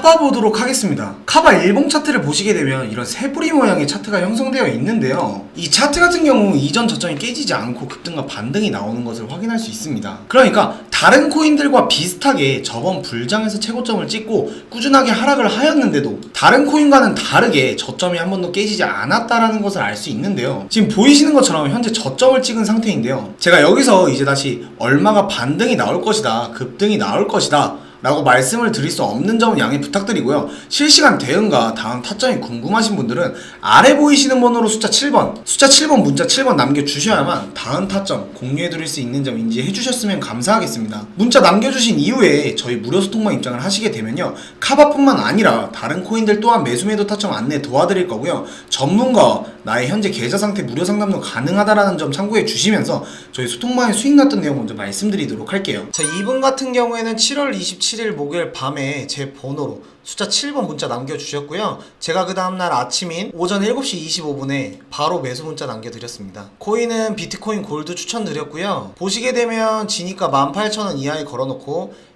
카바 보도록 하겠습니다. 카바 일봉 차트를 보시게 되면 이런 세부리 모양의 차트가 형성되어 있는데요. 이 차트 같은 경우 이전 저점이 깨지지 않고 급등과 반등이 나오는 것을 확인할 수 있습니다. 그러니까 다른 코인들과 비슷하게 저번 불장에서 최고점을 찍고 꾸준하게 하락을 하였는데도 다른 코인과는 다르게 저점이 한 번도 깨지지 않았다라는 것을 알 수 있는데요. 지금 보이시는 것처럼 현재 저점을 찍은 상태인데요. 제가 여기서 이제 다시 얼마가 반등이 나올 것이다, 급등이 나올 것이다. 라고 말씀을 드릴 수 없는 점은 양해 부탁드리고요. 실시간 대응과 다음 타점이 궁금하신 분들은 아래 보이시는 번호로 숫자 7번, 숫자 7번 문자 7번 남겨주셔야만 다음 타점 공유해 드릴 수 있는 점 인지해 주셨으면 감사하겠습니다. 문자 남겨주신 이후에 저희 무료 소통방 입장을 하시게 되면요. 카바뿐만 아니라 다른 코인들 또한 매수 매도 타점 안내 도와드릴 거고요. 전문가, 나의 현재 계좌 상태 무료 상담도 가능하다라는 점 참고해 주시면서 저희 소통방에 수익 났던 내용 먼저 말씀드리도록 할게요. 자, 이분 같은 경우에는 7월 27일 목요일 밤에 제 번호로 숫자 7번 문자 남겨주셨고요. 제가 그 다음날 아침인 오전 7시 25분에 바로 매수 문자 남겨드렸습니다. 코인은 비트코인 골드 추천드렸고요. 보시게 되면 지니까 18,000원 이하에 걸어놓고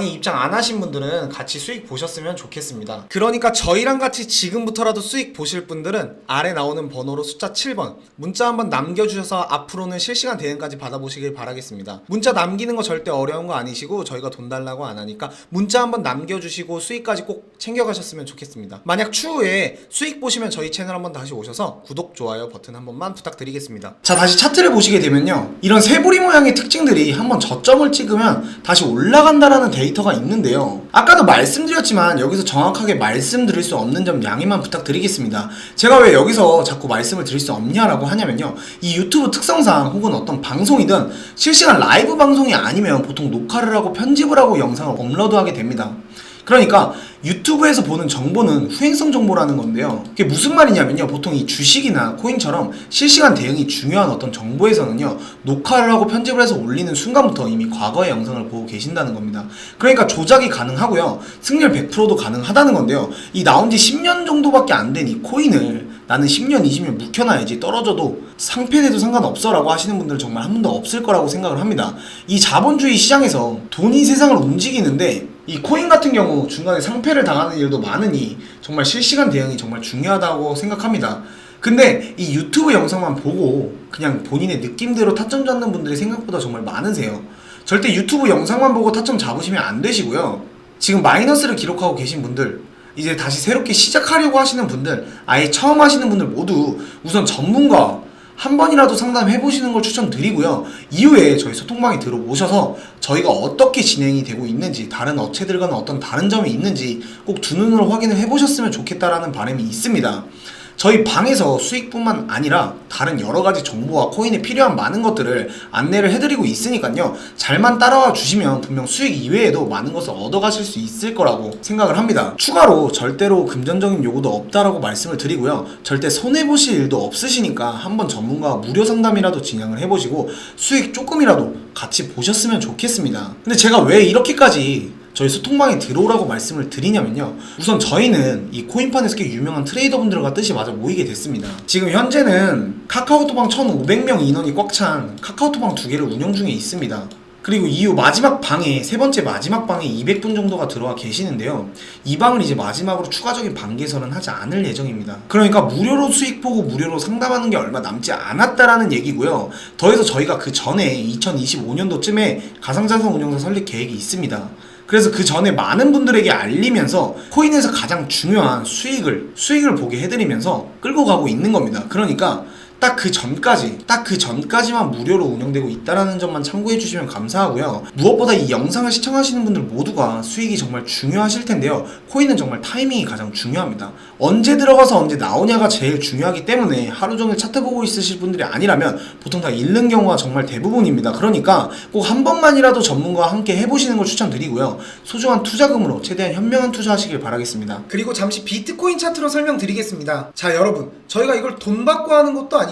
에 입장 안 하신 분들은 같이 수익 보셨으면 좋겠습니다. 그러니까 저희랑 같이 지금부터라도 수익 보실 분들은 아래 나오는 번호로 숫자 7번 문자 한번 남겨주셔서 앞으로는 실시간 대응까지 받아보시길 바라겠습니다. 문자 남기는 거 절대 어려운 거 아니시고 저희가 돈 달라고 안 하니까 문자 한번 남겨주시고 수익까지 꼭 챙겨가셨으면 좋겠습니다. 만약 추후에 수익 보시면 저희 채널 한번 다시 오셔서 구독, 좋아요 버튼 한 번만 부탁드리겠습니다. 자 다시 차트를 보시게 되면요. 이런 세부리 모양의 특징들이 한번 저점을 찍으면 다시 올라간다라는 데이터가 있는데요. 아까도 말씀드렸지만 여기서 정확하게 말씀드릴 수 없는 점 양해만 부탁드리겠습니다. 제가 왜 여기서 자꾸 말씀을 드릴 수 없냐라고 하냐면요. 이 유튜브 특성상 혹은 어떤 방송이든 실시간 라이브 방송이 아니면 보통 녹화를 하고 편집을 하고 영상을 업로드하게 됩니다. 그러니까 유튜브에서 보는 정보는 후행성 정보라는 건데요. 그게 무슨 말이냐면요. 보통 이 주식이나 코인처럼 실시간 대응이 중요한 어떤 정보에서는요. 녹화를 하고 편집을 해서 올리는 순간부터 이미 과거의 영상을 보고 계신다는 겁니다. 그러니까 조작이 가능하고요. 승률 100%도 가능하다는 건데요. 이 나온 지 10년 정도밖에 안 된 이 코인을 나는 10년, 20년 묵혀놔야지 떨어져도 상패돼도 상관없어 라고 하시는 분들은 정말 한 분도 없을 거라고 생각을 합니다. 이 자본주의 시장에서 돈이 세상을 움직이는데 이 코인 같은 경우 중간에 상패를 당하는 일도 많으니 정말 실시간 대응이 정말 중요하다고 생각합니다. 근데 이 유튜브 영상만 보고 그냥 본인의 느낌대로 타점 잡는 분들이 생각보다 정말 많으세요. 절대 유튜브 영상만 보고 타점 잡으시면 안 되시고요. 지금 마이너스를 기록하고 계신 분들 이제 다시 새롭게 시작하려고 하시는 분들 아예 처음 하시는 분들 모두 우선 전문가 한 번이라도 상담해 보시는 걸 추천드리고요. 이후에 저희 소통방에 들어오셔서 저희가 어떻게 진행이 되고 있는지 다른 업체들과는 어떤 다른 점이 있는지 꼭 두 눈으로 확인을 해 보셨으면 좋겠다라는 바람이 있습니다. 저희 방에서 수익뿐만 아니라 다른 여러 가지 정보와 코인에 필요한 많은 것들을 안내를 해드리고 있으니까요. 잘만 따라와 주시면 분명 수익 이외에도 많은 것을 얻어가실 수 있을 거라고 생각을 합니다. 추가로 절대로 금전적인 요구도 없다라고 말씀을 드리고요. 절대 손해보실 일도 없으시니까 한번 전문가와 무료 상담이라도 진행을 해보시고 수익 조금이라도 같이 보셨으면 좋겠습니다. 근데 제가 왜 이렇게까지 저희 소통방에 들어오라고 말씀을 드리냐면요. 우선 저희는 이 코인판에서 꽤 유명한 트레이더분들과 뜻이 맞아 모이게 됐습니다. 지금 현재는 카카오톡방 1,500명 인원이 꽉 찬 카카오톡방 두 개를 운영 중에 있습니다. 그리고 이후 마지막 방에 세 번째 마지막 방에 200분 정도가 들어와 계시는데요. 이 방을 이제 마지막으로 추가적인 방 개설은 하지 않을 예정입니다. 그러니까 무료로 수익 보고 무료로 상담하는 게 얼마 남지 않았다라는 얘기고요. 더해서 저희가 그 전에 2025년도쯤에 가상자산 운용사 설립 계획이 있습니다. 그래서 그 전에 많은 분들에게 알리면서 코인에서 가장 중요한 수익을 수익을 보게 해드리면서 끌고 가고 있는 겁니다. 그러니까 딱 그 전까지 딱 그 전까지만 무료로 운영되고 있다라는 점만 참고해 주시면 감사하고요. 무엇보다 이 영상을 시청하시는 분들 모두가 수익이 정말 중요하실 텐데요. 코인은 정말 타이밍이 가장 중요합니다. 언제 들어가서 언제 나오냐가 제일 중요하기 때문에 하루 종일 차트 보고 있으실 분들이 아니라면 보통 다 잃는 경우가 정말 대부분입니다. 그러니까 꼭 한 번만이라도 전문가와 함께 해보시는 걸 추천드리고요. 소중한 투자금으로 최대한 현명한 투자하시길 바라겠습니다. 그리고 잠시 비트코인 차트로 설명드리겠습니다. 자, 여러분. 저희가 이걸 돈 받고 하는 것도 아니고